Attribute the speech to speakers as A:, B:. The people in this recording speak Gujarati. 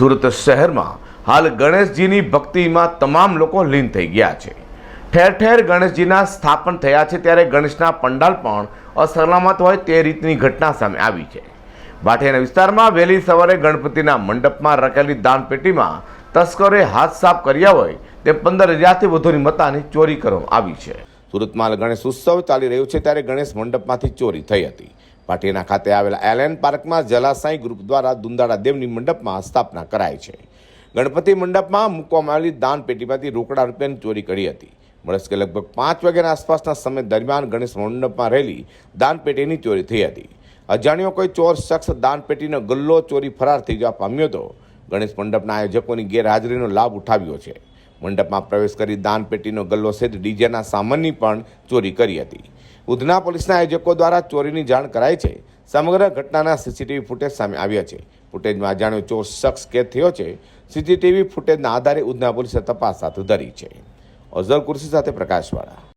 A: સુરત શહેરમાં હાલ ગણેશજીની ભક્તિમાં તમામ લોકો લીન થઈ ગયા છે. ઠેર ઠેર ગણેશજીના સ્થાપન થયા છે ત્યારે ગણેશના પંડાલ પણ અસલામત હોય તે રીતની ઘટના સામે આવી છે. ભાટિયાના વિસ્તારમાં વહેલી સવારે ગણપતિના મંડપમાં રખેલી દાનપેટીમાં તસ્કરોએ હાથ સાફ કર્યા હોય તે પંદર હજારથી વધુની મતાની ચોરી કરવામાં આવી છે. સુરતમાં ગણેશ ઉત્સવ ચાલી રહ્યો છે ત્યારે ગણેશ મંડપમાંથી ચોરી થઈ હતી. પાટીના ખાતે આવેલા એલેન પાર્કમાં જલાસાઈ ગ્રુપ દ્વારા દુંદાળા દેવની મંડપમાં સ્થાપના કરાઈ છે. ગણપતિ મંડપમાં મૂકવામાં આવેલી દાન પેટીમાંથી રોકડા રૂપિયાની ચોરી કરી હતી. મળસ્કે લગભગ પાંચ વાગ્યાના આસપાસના સમય દરમિયાન ગણેશ મંડપમાં રહેલી દાન પેટીની ચોરી થઈ હતી. અજાણ્યો કોઈ ચોર શખ્સ દાન પેટીનો ગલ્લો ચોરી ફરાર થઈ જવા પામ્યો હતો. ગણેશ મંડપના આયોજકોની ગેરહાજરીનો લાભ ઉઠાવ્યો છે. મંડપમાં પ્રવેશ કરી દાન પેટીનો ગલ્લો સહિત ડીજેના સામાનની પણ ચોરી કરી હતી. ઉધના પોલીસના આયોજકો દ્વારા ચોરીની જાણ કરાઈ છે. સમગ્ર ઘટનાના સીસીટીવી ફૂટેજ સામે આવ્યા છે. ફૂટેજમાં અજાણ્યો ચોર શખ્સ કેદ થયો છે. સીસીટીવી ફૂટેજના આધારે ઉધના પોલીસે તપાસ હાથ ધરી છે. અઝર કુર્સી સાથે પ્રકાશવાળા.